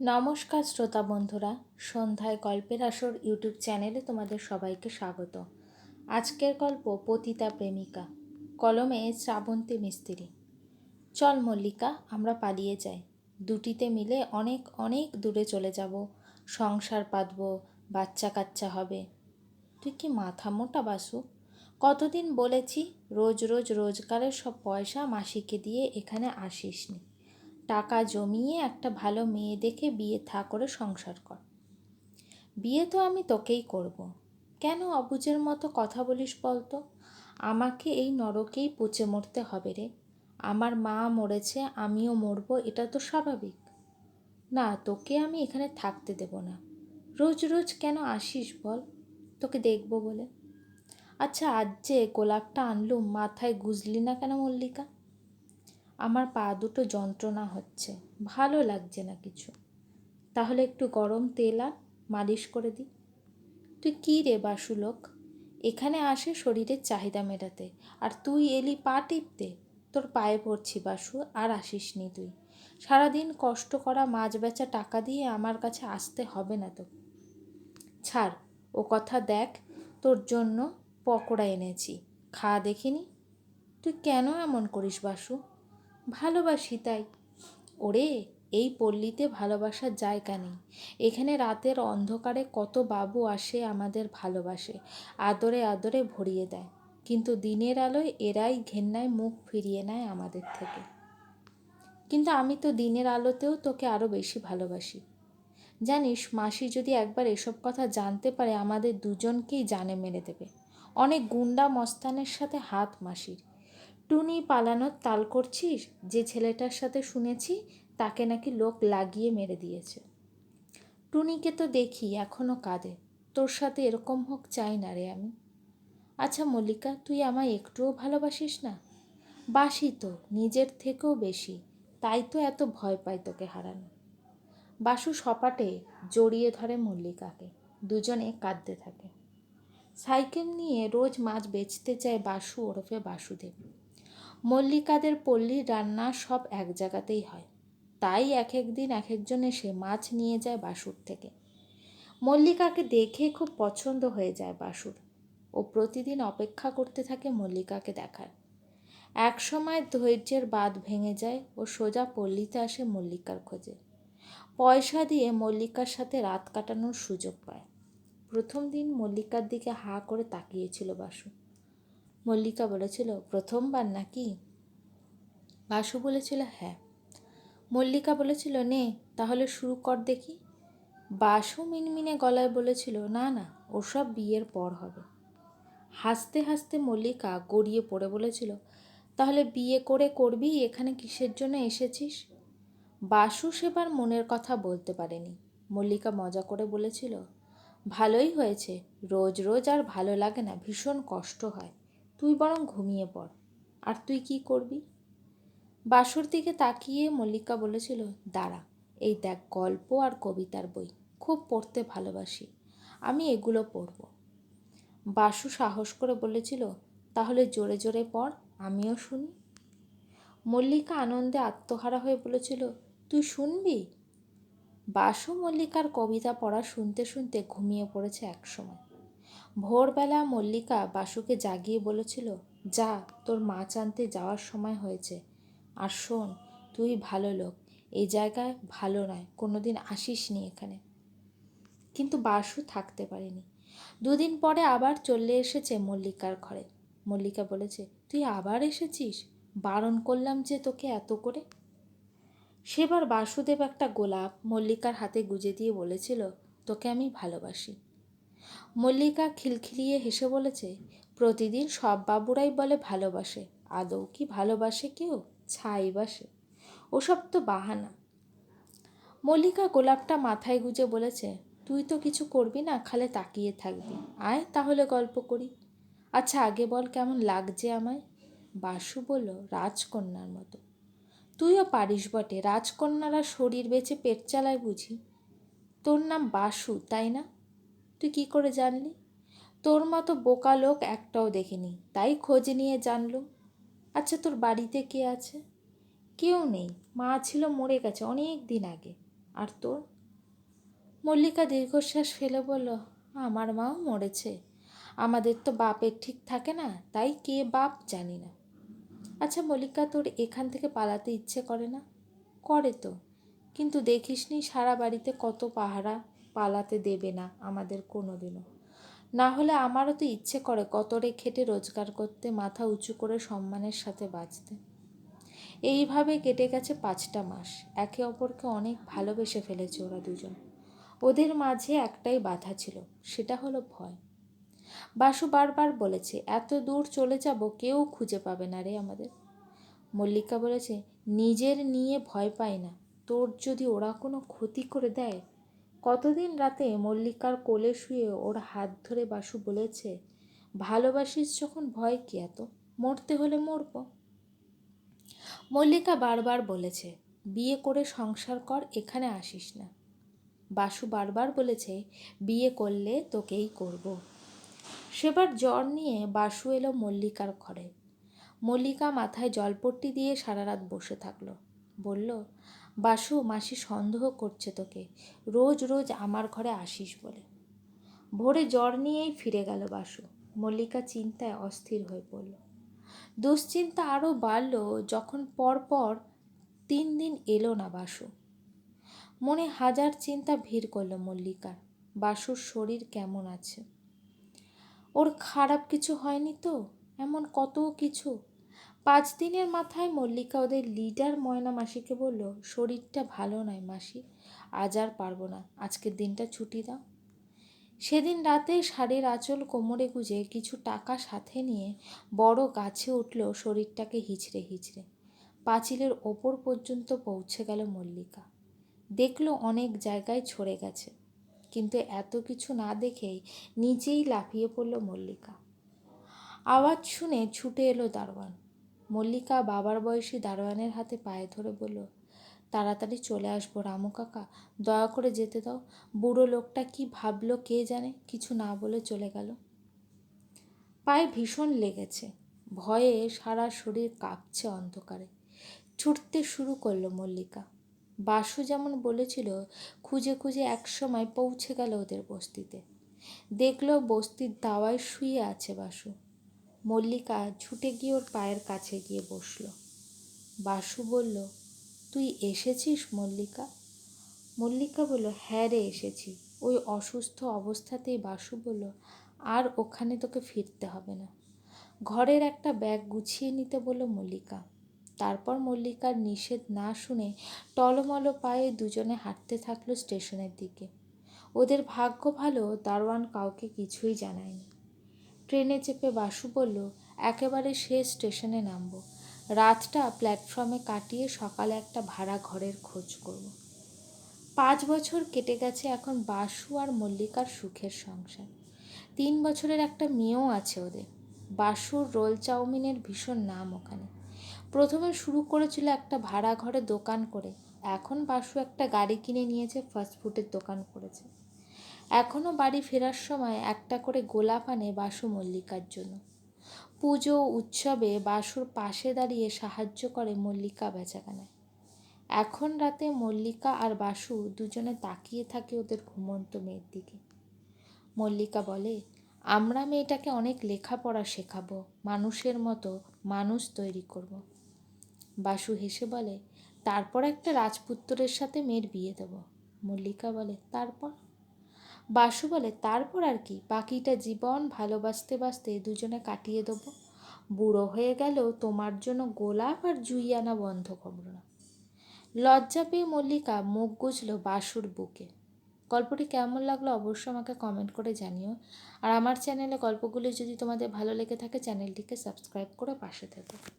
নমস্কার শ্রোতা বন্ধুরা, সন্ধ্যায় গল্পের আসর ইউটিউব চ্যানেলে তোমাদের সবাইকে স্বাগত। আজকের গল্প পতিতা প্রেমিকা, কলমে শ্রাবন্তী মিস্ত্রি। চল মল্লিকা, আমরা পালিয়ে যাই। দুটিতে মিলে অনেক অনেক দূরে চলে যাব। সংসার পাতব, বাচ্চা কাচ্চা হবে। তুই কি মাথা মোটা বাসু? কতদিন বলেছি, রোজ রোজ, রোজগারের সব পয়সা মাসিকে দিয়ে এখানে আসিস নি টাকা জমিয়ে একটা ভালো মেয়ে দেখে বিয়ে থা করে সংসার কর। বিয়ে তো আমি তোকেই করব। কেন অবুজের মতো কথা বলিস বলতো? আমাকে এই নরকেই পচে মরতে হবে রে। আমার মা মরেছে, আমিও মরবো, এটা তো স্বাভাবিক। না, তোকে আমি এখানে থাকতে দেব না। রোজ রোজ কেন আসিস বল, তোকে দেখব বলে। আচ্ছা আজ যে গোলাপটা আনলুম, মাথায় গুজলি না কেন মল্লিকা? আমার পা দুটো যন্ত্রণা হচ্ছে। ভালো লাগছে না কিছু। তাহলে একটু গরম তেল আর মালিশ করে দিই। তুই কী রে বাসুলোক? এখানে আসে শরীরের চাহিদা মেটাতে। আর তুই এলি পা টিপতে। তোর পায়ে পড়ছি বাসু, আর আসিস নি তুই। সারাদিন কষ্ট করা মাছ বেচা টাকা দিয়ে আমার কাছে আসতে হবে না তো। ছাড়, ও কথা দেখ, তোর জন্য পকোড়া এনেছি। খা দেখিনি। তুই কেন এমন করিস বাসু? ভালোবাসি তাই। ওরে, এই পল্লীতে ভালোবাসার জায়গা নেই। এখানে রাতের অন্ধকারে কত বাবু আসে আমাদের ভালোবাসে, আদরে আদরে ভরিয়ে দেয়। কিন্তু দিনের আলোয় এরাই ঘেন্নায় মুখ ফিরিয়ে নেয় আমাদের থেকে। কিন্তু আমি তো দিনের আলোতেও তোকে আরও বেশি ভালোবাসি। জানিস, মাসি যদি একবার এসব কথা জানতে পারে, আমাদের দুজনকেই জানে মেরে দেবে। অনেক গুন্ডা মস্তানের সাথে হাত মাসির। টুনি পালানোর তাল করছিস? যে ছেলেটার সাথে শুনেছি, তাকে নাকি লোক লাগিয়ে মেরে দিয়েছে। টুনিকে তো দেখি এখনও কাঁদে। তোর সাথে এরকম হোক, চাই না রে আমি। আচ্ছা মল্লিকা, তুই আমায় একটুও ভালোবাসিস না? বাসি তো, নিজের থেকেও বেশি। তাই তো এত ভয় পাই তোকে হারানো। বাসু সপাটে জড়িয়ে ধরে মল্লিকাকে। দুজনে কাঁদতে থাকে। সাইকেল নিয়ে রোজ মাছ বেচতে চায় বাসু ওরফে বাসুদেব। মল্লিকাদের পল্লীর রান্না সব এক জায়গাতেই হয়। তাই এক এক দিন এক একজন এসে মাছ নিয়ে যায় বাসুর থেকে। মল্লিকাকে দেখে খুব পছন্দ হয়ে যায় বাসুর। ও প্রতিদিন অপেক্ষা করতে থাকে মল্লিকাকে দেখার। এক সময় ধৈর্যের বাঁধ ভেঙে যায় ও সোজা পল্লীতে আসে মল্লিকার খোঁজে। পয়সা দিয়ে মল্লিকার সাথে রাত কাটানোর সুযোগ পায়। প্রথম দিন মল্লিকার দিকে হা করে তাকিয়েছিল বাসু মল্লিকা বলেছিল, প্রথমবার নাকি? বাসু বলেছিল হ্যাঁ। মল্লিকা বলেছিল, নে, তাহলে শুরু কর দেখি। বাসু মিনমিনে গলায় বলেছিল, না না, ওসব বিয়ের পর হবে। হাসতে হাসতে মল্লিকা গড়িয়ে পড়ে বলেছিল, তাহলে বিয়ে করে করবি? এখানে কিসের জন্য এসেছিস? বাসু সেবার মনের কথা বলতে পারেনি। মল্লিকা মজা করে বলেছিল, ভালোই হয়েছে। রোজ রোজ আর ভালো লাগে না, ভীষণ কষ্ট হয়। তুই বরং ঘুমিয়ে পড়। আর তুই কি করবি? বাসুর দিকে তাকিয়ে মল্লিকা বলেছিল, দাঁড়া, এই দেখ গল্প আর কবিতার বই। খুব পড়তে ভালোবাসি। আমি এগুলো পড়ব। বাসু সাহস করে বলেছিল, তাহলে জোরে জোরে পড়, আমিও শুনি। মল্লিকা আনন্দে আত্মহারা হয়ে বলেছিল, তুই শুনবি? বাসু মল্লিকার কবিতা পড়া শুনতে শুনতে ঘুমিয়ে পড়েছে একসময় ভোরবেলা মল্লিকা বাসুকে জাগিয়ে বলেছিল, যা, তোর মাছ আনতে যাওয়ার সময় হয়েছে। আর শোন, তুই ভালো লোক। এই জায়গায় ভালো নয় কোনো দিন আসিস নি এখানে। কিন্তু বাসু থাকতে পারেনি। দুদিন পরে আবার চলে এসেছে মল্লিকার ঘরে। মল্লিকা বলেছে, তুই আবার এসেছিস? বারণ করলাম যে তোকে এত করে? সেবার বাসুদেব একটা গোলাপ মল্লিকার হাতে গুজে দিয়ে বলেছিল, তোকে আমি ভালোবাসি। মল্লিকা খিলখিলিয়ে হেসে বলেছে, প্রতিদিন সব বাবুরাই বলে ভালোবাসে। আদৌ কি ভালোবাসে কেউ? ছাই বাসে। ওসব তো বাহানা। মল্লিকা গোলাপটা মাথায় গুজে বলেছে, তুই তো কিছু করবি না, খালে তাকিয়ে থাকবি। আয়, তাহলে গল্প করি। আচ্ছা আগে বল, কেমন লাগছে আমায়? বাসু বলল, রাজকন্যার মতো। তুইও পারিস বটে, রাজকন্যারা শরীর বেঁচে পেট চালায় বুঝি? তোর নাম বাসু, তাই না? তুই কি করে জানলি? তোর মতো বোকা লোক একটাও দেখিনি, তাই খোঁজ নিয়ে জানলুম। আচ্ছা তোর বাড়িতে কে আছে? কেউ নেই, মা ছিল মরে গেছে অনেক দিন আগে। আর তোর? মল্লিকা দীর্ঘশ্বাস ফেলে বলল, আমার মাও মরেছে। আমাদের তো বাপের ঠিক থাকে না, তাই কে বাপ জানি না। আচ্ছা মল্লিকা, তোর এখান থেকে পালাতে ইচ্ছে করে না? করে তো। কিন্তু দেখিসনি সারা বাড়িতে কত পাহারা পালাতে দেবে না আমাদের কোনো দিনও না হলে আমারও তো ইচ্ছে করে কতরে খেটে রোজগার করতে, মাথা উঁচু করে সম্মানের সাথে বাঁচতে। এইভাবে কেটে গেছে পাঁচটা মাস। একে অপরকে অনেক ভালোবেসে ফেলেছে ওরা দুজন। ওদের মাঝে একটাই বাধা ছিল, সেটা হলো ভয়। বাসু বারবার বলেছে, এত দূর চলে যাব কেউ খুঁজে পাবে না রে আমাদের। মল্লিকা বলেছে, নিজের নিয়ে ভয় পাই না। তোর যদি ওরা কোনো ক্ষতি করে দেয় কতদিন রাতে মল্লিকার কোলে শুয়ে ওর হাত ধরে বাসু বলেছে, ভালোবাসিস যখন ভয় কি এত? মরতে হলে মরব। মল্লিকা বারবার বলেছে, বিয়ে করে সংসার কর, এখানে আসিস না। বাসু বারবার বলেছে, বিয়ে করলে তোকেই করব। সেবার জ্বর নিয়ে বাসু এলো মল্লিকার ঘরে। মল্লিকা মাথায় জলপট্টি দিয়ে সারা রাত বসে থাকল। বলল, বাসু, মাসি সন্দেহ করছে তোকে। রোজ রোজ আমার ঘরে আসিস বলে। ভোরে জ্বর নিয়েই ফিরে গেল বাসু। মল্লিকা চিন্তায় অস্থির হয়ে পড়ল। দুশ্চিন্তা আরও বাড়ল যখন পরপর তিন দিন এলো না বাসু। মনে হাজার চিন্তা ভিড় করল মল্লিকার। বাসুর শরীর কেমন আছে? ওর খারাপ কিছু হয়নি তো? এমন কত কিছু? পাঁচ দিনের মাথায় মল্লিকা ওদের লিডার ময়না মাসিকে বলল, শরীরটা ভালো নয় মাসি, আজ আর পারব না, আজকের দিনটা ছুটি দাও। সেদিন রাতে শাড়ির আঁচল কোমরে গুজে কিছু টাকা সাথে নিয়ে বড় গাছে উঠল শরীরটাকে হিচড়ে হিচড়ে। পাঁচিলের ওপর পর্যন্ত পৌঁছে গেল মল্লিকা। দেখল অনেক জায়গায় ছড়ে গেছে, কিন্তু এত কিছু না দেখেই নিজেই লাফিয়ে পড়ল মল্লিকা। আওয়াজ শুনে ছুটে এলো দারোয়ান। মল্লিকা বাবার বয়সী দারোয়ানের হাতে পায়ে ধরে বলল, তাড়াতাড়ি চলে আসব রামু কাকা, দয়া করে যেতে দাও। বুড়ো লোকটা কি ভাবলো কে জানে? কিছু না বলে চলে গেল। পায়ে ভীষণ লেগেছে। ভয়ে সারা শরীর কাঁপছে অন্ধকারে। ছুটতে শুরু করল মল্লিকা। বাসু যেমন বলেছিল, খুঁজে খুঁজে একসময় পৌঁছে গেল ওদের বস্তিতে। দেখল বস্তির দাওয়ায় শুয়ে আছে বাসু। মল্লিকা ছুটে গিয়ে ওর পায়ের কাছে গিয়ে বসল। বাসু বলল, তুই এসেছিস মল্লিকা? মল্লিকা বলল হ্যাঁ রে, এসেছি। ওই অসুস্থ অবস্থাতেই বাসু বলল, আর ওখানে তোকে ফিরতে হবে না। ঘরের একটা ব্যাগ গুছিয়ে নিতে বলল মল্লিকা। তারপর মল্লিকার নিষেধ না শুনে টলমলো পায়ে দুজনে হাঁটতে থাকল স্টেশনের দিকে। ওদের ভাগ্য ভালো, দারোয়ান কাউকে কিছুই জানায়নি। ট্রেনে চেপে বাসু বলল, একেবারে শেষ স্টেশনে নামবো। রাতটা প্ল্যাটফর্মে কাটিয়ে সকালে একটা ভাড়া ঘরের খোঁজ করব। পাঁচ বছর কেটে গেছে এখন বাসু আর মল্লিকার সুখের সংসার। তিন বছরের একটা মেয়েও আছে ওদের। বাসুর রোল চাউমিনের ভীষণ নাম ওখানে। প্রথমে শুরু করেছিল একটা ভাড়া ঘরে দোকান করে, এখন বাসু একটা গাড়ি কিনে নিয়েছে ফাস্টফুডের দোকান করেছে। এখনও বাড়ি ফেরার সময় একটা করে গোলাপ আনে বাসু মল্লিকার জন্য। পুজো, উৎসবে বাসুর পাশে দাঁড়িয়ে সাহায্য করে মল্লিকা বেচাকেনায়। এখন রাতে মল্লিকা আর বাসু দুজনে তাকিয়ে থাকে ওদের ঘুমন্ত মেয়ের দিকে। মল্লিকা বলে, আমরা মেয়েটাকে অনেক লেখাপড়া শেখাবো, মানুষের মতো মানুষ তৈরি করব। বাসু হেসে বলে, তারপর একটা রাজপুত্রের সাথে মেয়ের বিয়ে দেব। মল্লিকা বলে, তারপর? বাসু বলে, তারপর আর কি? বাকিটা জীবন ভালোবাসতে বাসতে দুজনে কাটিয়ে দেবো। বুড়ো হয়ে গেলেও তোমার জন্য গোলাপ আর জুই আনা বন্ধ করব না। লজ্জা পেয়ে মল্লিকা মুখ গুজল বাসুর বুকে। গল্পটি কেমন লাগল অবশ্যই আমাকে কমেন্ট করে জানিও। আর আমার চ্যানেলে গল্পগুলি যদি তোমাদের ভালো লেগে থাকে চ্যানেলটিকে সাবস্ক্রাইব করে পাশে থেকো।